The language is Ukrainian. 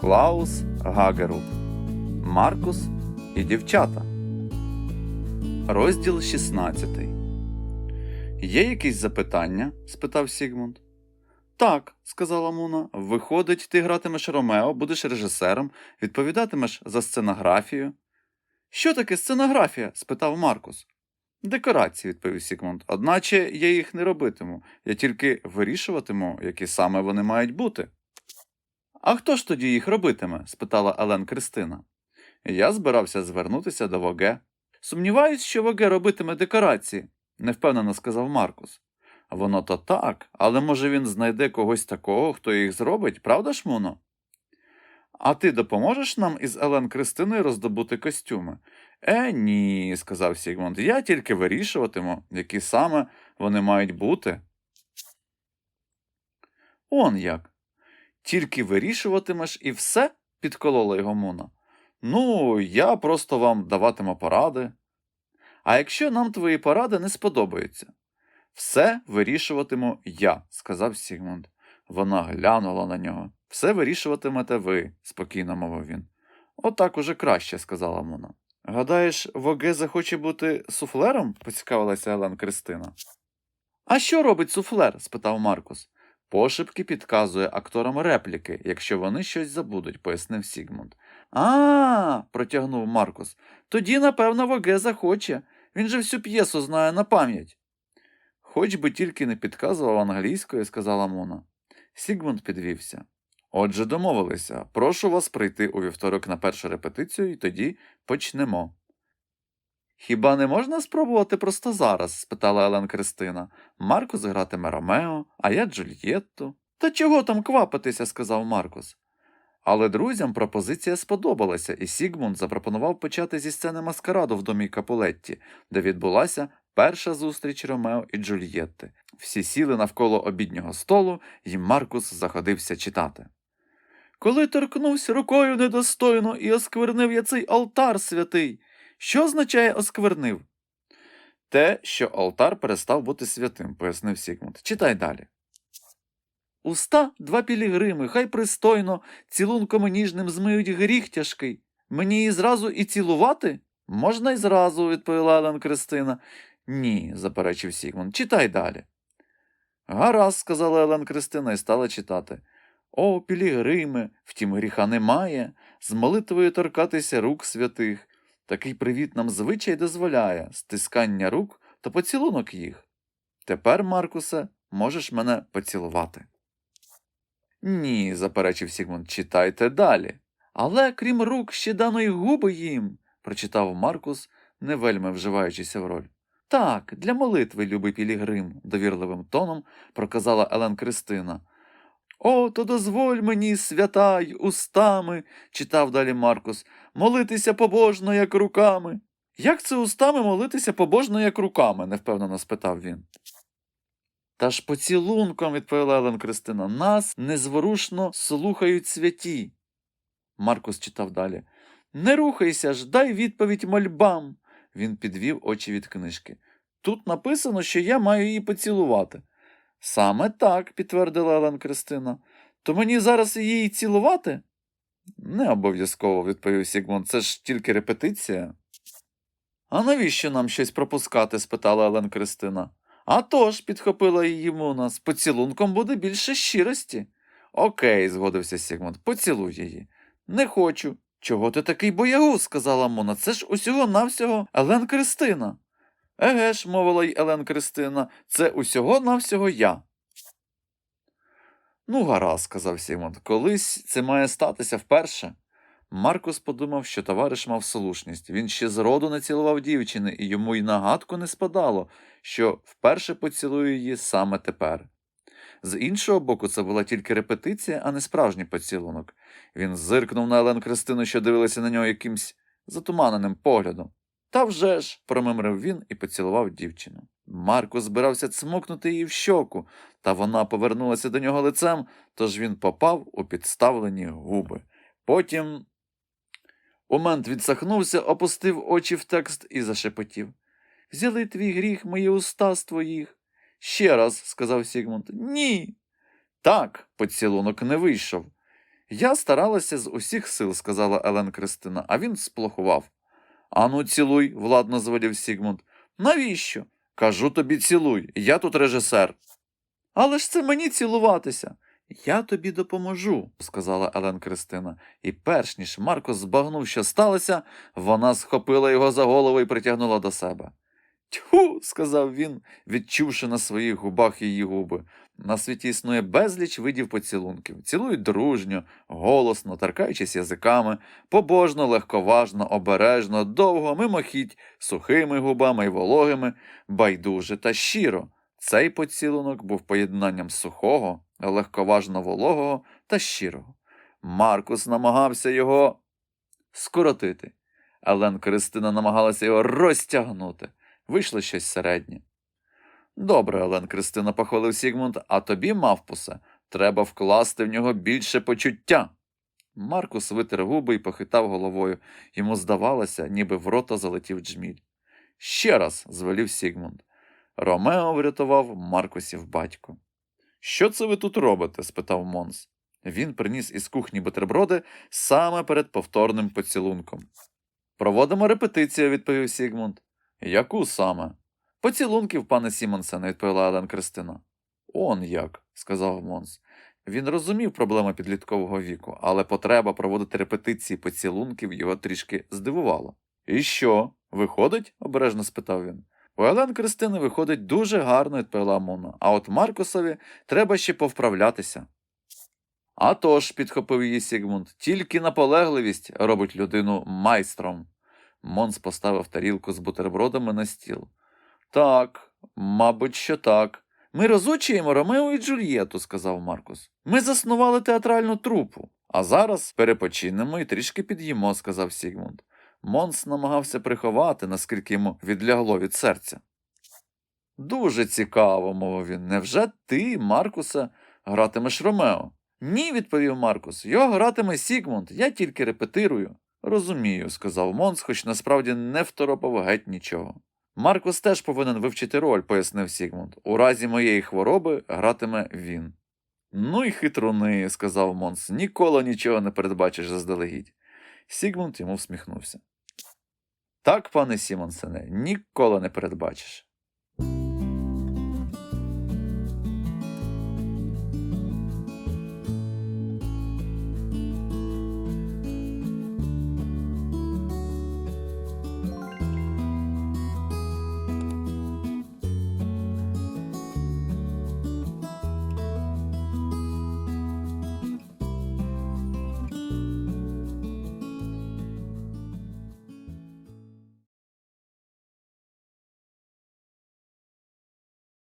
Клаус Гагеру, Маркус і дівчата. Розділ 16. Є якісь запитання? спитав Сігмунд. Так, сказала Муна. Виходить, ти гратимеш Ромео, будеш режисером, відповідатимеш за сценографію. Що таке сценографія? спитав Маркус. Декорації, відповів Сігмунд. Одначе я їх не робитиму, я тільки вирішуватиму, які саме вони мають бути. А хто ж тоді їх робитиме? спитала Елен Кристина. Я збирався звернутися до Воге. Сумніваюсь, що Воге робитиме декорації, невпевнено сказав Маркус. Воно то так, але може він знайде когось такого, хто їх зробить, правда ж, Муно? А ти допоможеш нам із Елен Кристиною роздобути костюми? Е, ні, сказав Сігмунд. Я тільки вирішуватиму, які саме вони мають бути. Он як. Тільки вирішуватимеш і все? підколола його Муна. Ну, я просто вам даватиму поради. А якщо нам твої поради не сподобаються? Все вирішуватиму я, сказав Сігмунд. Вона глянула на нього. Все вирішуватимете ви, спокійно мовив він. Отак уже краще, сказала Муна. Гадаєш, Воге захоче бути суфлером? поцікавилася Елен Кристина. А що робить суфлер? спитав Маркус. Пошепки підказує акторам репліки, якщо вони щось забудуть, пояснив Сігмунд. А, протягнув Маркус. Тоді, напевно, Воге захоче. Він же всю п'єсу знає на пам'ять. Хоч би тільки не підказував англійською, сказала Мона. Сігмунд підвівся. Отже, домовилися. Прошу вас прийти у вівторок на першу репетицію і тоді почнемо. Хіба не можна спробувати просто зараз? спитала Елен Кристина. Маркус гратиме Ромео, а я Джульєтту. Та чого там квапитися, сказав Маркус. Але друзям пропозиція сподобалася, і Сігмунд запропонував почати зі сцени маскараду в домі Капулетті, де відбулася перша зустріч Ромео і Джульєтти. Всі сіли навколо обіднього столу, і Маркус заходився читати. Коли торкнувся рукою недостойно і осквернив я цей алтар святий. Що означає осквернив? Те, що алтар перестав бути святим, пояснив Сігмунд. Читай далі. Уста два пілігрими, хай пристойно, цілунком ніжним змиють гріх тяжкий. Мені і зразу і цілувати? Можна й зразу, відповіла Елен Кристина. Ні, заперечив Сігмунд. Читай далі. Гаразд, сказала Елен Кристина і стала читати. О, пілігрими, втім гріха немає, з молитвою торкатися рук святих. Такий привіт нам звичай дозволяє стискання рук та поцілунок їх. Тепер, Маркусе, можеш мене поцілувати. Ні, заперечив Сігмунд, читайте далі. Але крім рук ще дано й губи їм, прочитав Маркус, не вельми вживаючися в роль. Так, для молитви, любий Пілігрим, довірливим тоном проказала Елен Кристина. О, то дозволь мені, свята й устами, читав далі Маркус, молитися побожно, як руками. Як це устами молитися побожно, як руками? невпевнено спитав він. Та ж поцілунком, відповіла Елен Кристина, нас незворушно слухають святі. Маркус читав далі. Не рухайся ж, дай відповідь мольбам. Він підвів очі від книжки. Тут написано, що я маю її поцілувати. Саме так, підтвердила Елен Кристина. То мені зараз її цілувати? Не обов'язково, відповів Сігмунд. Це ж тільки репетиція. А навіщо нам щось пропускати? спитала Елен Кристина. «А тож», – підхопила її Муна, з поцілунком буде більше щирості. Окей, згодився Сігмунд, поцілуй її. Не хочу. Чого ти такий боягуз? сказала Муна. Це ж усього навсього Елен Кристина. Еге ж, мовила й Елен Кристина, це усього навсього я. Ну, гаразд, сказав Сігмунд, колись це має статися вперше. Маркус подумав, що товариш мав слушність. Він ще зроду не цілував дівчини, і йому й нагадку не спадало, що вперше поцілує її саме тепер. З іншого боку, це була тільки репетиція, а не справжній поцілунок. Він зиркнув на Елен Кристину, що дивилася на нього якимсь затуманеним поглядом. Та вже ж, промимрив він і поцілував дівчину. Марко збирався цмокнути її в щоку, та вона повернулася до нього лицем, тож він попав у підставлені губи. Потім Умент відсахнувся, опустив очі в текст і зашепотів. Взяли твій гріх, мої уста з твоїх. Ще раз, сказав Сігмунд. Ні. Так, поцілунок не вийшов. Я старалася з усіх сил, сказала Елен Кристина, а він сплохував. Ану, цілуй, владно звелів Сігмунд. Навіщо? Кажу тобі цілуй, я тут режисер. Але ж це мені цілуватися. Я тобі допоможу, сказала Елен Кристина, і перш ніж Марко збагнув, що сталося, вона схопила його за голову і притягнула до себе. Тьху, сказав він, відчувши на своїх губах її губи. На світі існує безліч видів поцілунків. Цілують дружньо, голосно, торкаючись язиками, побожно, легковажно, обережно, довго, мимохідь, сухими губами й вологими, байдуже та щиро. Цей поцілунок був поєднанням сухого, легковажно вологого та щирого. Маркус намагався його скоротити. Елен Кристина намагалася його розтягнути. Вийшло щось середнє. Добре, Елен Кристина, похвалив Сігмунд, а тобі, мавпусе, треба вкласти в нього більше почуття. Маркус витер губи і похитав головою. Йому здавалося, ніби в рота залетів джміль. Ще раз, звелів Сігмунд. Ромео врятував Маркусів батько. Що це ви тут робите? спитав Монс. Він приніс із кухні бутерброди саме перед повторним поцілунком. Проводимо репетицію, відповів Сігмунд. Яку саме? Поцілунків, пане Сімонсене, відповіла Елен Кристина. Он як, сказав Монс. Він розумів проблеми підліткового віку, але потреба проводити репетиції поцілунків його трішки здивувала. І що? Виходить? обережно спитав він. У Елен Кристини виходить дуже гарно, відповіла Мона, а от Маркусові треба ще повправлятися. «А тож», – підхопив її Сігмунд, тільки наполегливість робить людину майстром. Монс поставив тарілку з бутербродами на стіл. Так, мабуть, що так. Ми розучуємо Ромео і Джульєту, сказав Маркус. Ми заснували театральну трупу, а зараз перепочинемо і трішки під'їмо, сказав Сігмунд. Монс намагався приховати, наскільки йому відлягло від серця. Дуже цікаво, мовив він. Невже ти, Маркусе, гратимеш Ромео? Ні, відповів Маркус. Його гратиме Сігмунд, я тільки репетирую. Розумію, сказав Монс, хоч насправді не второпав геть нічого. Маркус теж повинен вивчити роль, пояснив Сігмунд. У разі моєї хвороби гратиме він. Ну й хитруни, сказав Монс, ніколи нічого не передбачиш заздалегідь. Сігмунд йому всміхнувся. Так, пане Сімонсене, ніколи не передбачиш.